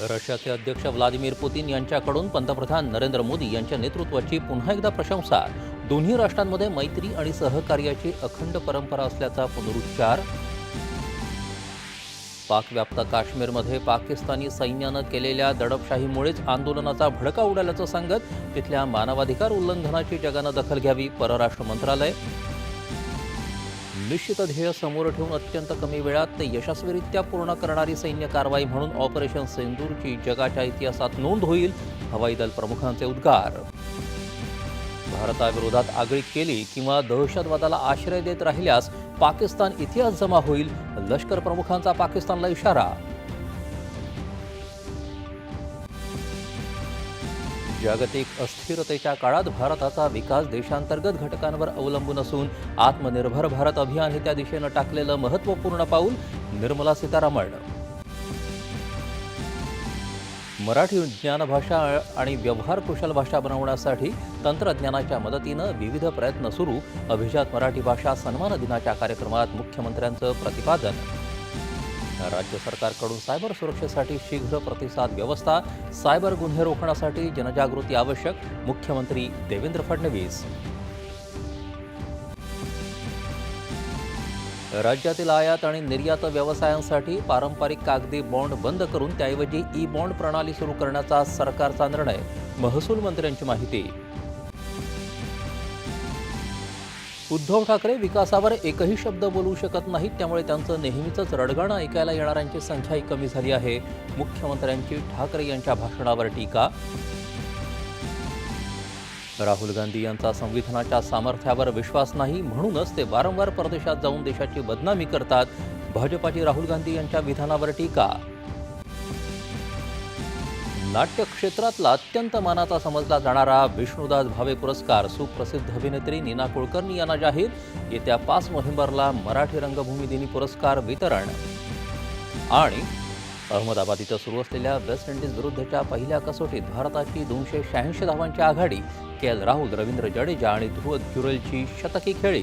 रशियाचे अध्यक्ष Vladimir Putin यांच्याकडून पंतप्रधान नरेंद्र मोदी यांच्या नेतृत्वाची पुन्हा एकदा प्रशंसा. दोन्ही राष्ट्रांमध्ये मैत्री आणि सहकार्याची अखंड परंपरा असल्याचा पुनरुच्चार. पाकव्याप्त काश्मीरमध्ये पाकिस्तानी सैन्यानं केलेल्या दडपशाहीमुळेच आंदोलनाचा भडका उडाल्याचं सांगत तिथल्या मानवाधिकार उल्लंघनाची जगानं दखल घ्यावी परराष्ट्र मंत्रालय. निश्चित ध्येय समोर ठेवून अत्यंत कमी वेळात ते यशस्वीरित्या पूर्ण करणारी सैन्य कारवाई म्हणून ऑपरेशन सेंदूरची जगाच्या इतिहासात नोंद होईल हवाई दल प्रमुखांचे उद्गार. भारताविरोधात आगळी केली किंवा दहशतवादाला आश्रय देत राहिल्यास पाकिस्तान इतिहास जमा होईल लष्कर प्रमुखांचा पाकिस्तानला इशारा जागतिक अस्थिरतेच्या काळात भारताचा विकास देशांतर्गत घटकांवर अवलंबून असून आत्मनिर्भर भारत अभियान हे त्या दिशेनं टाकलेलं महत्त्वपूर्ण पाऊल निर्मला सीतारामन. मराठी ज्ञानभाषा आणि व्यवहार कुशल भाषा बनवण्यासाठी तंत्रज्ञानाच्या मदतीनं विविध प्रयत्न सुरू. अभिजात मराठी भाषा सन्मान दिनाच्या कार्यक्रमात मुख्यमंत्र्यांचं प्रतिपादन. राज्य सरकारकडून सायबर सुरक्षेसाठी शीघ्र प्रतिसाद व्यवस्था सायबर गुन्हे रोखण्यासाठी जनजागृती आवश्यक मुख्यमंत्री देवेंद्र फडणवीस. राज्यातील आयात आणि निर्यात व्यवसायांसाठी पारंपरिक कागदी बॉन्ड बंद करून त्याऐवजी ई बॉन्ड प्रणाली सुरू करण्याचा सरकारचा निर्णय महसूल मंत्र्यांची माहिती. उद्धव ठाकरे विकासावर एकही शब्द बोलू शकत नाहीत त्यामुळे त्यांचं नेहमीचंच रडगाणं ऐकायला येणाऱ्यांची संख्याही कमी झाली आहे. मुख्यमंत्र्यांची ठाकरे यांच्या भाषणावर टीका. राहुल गांधी यांचा संविधानाच्या सामर्थ्यावर विश्वास नाही म्हणूनच ते वारंवार परदेशात जाऊन देशाची बदनामी करतात. भाजपाची राहुल गांधी यांच्या विधानावर टीका. नाट्य क्षेत्रातला अत्यंत मानाचा समजला जाणारा विष्णुदास भावे पुरस्कार सुप्रसिद्ध अभिनेत्री नीना कुलकर्णी यांना जाहीर. येत्या पाच नोव्हेंबरला मराठी रंगभूमी दिनी पुरस्कार वितरण. आणि अहमदाबाद इथं सुरू असलेल्या वेस्ट इंडिज विरुद्धच्या पहिल्या कसोटीत भारताची दोनशे शहाऐंशी धावांची आघाडी. के एल राहुल रवींद्र जडेजा आणि ध्रुव जुरेलची शतकी खेळी.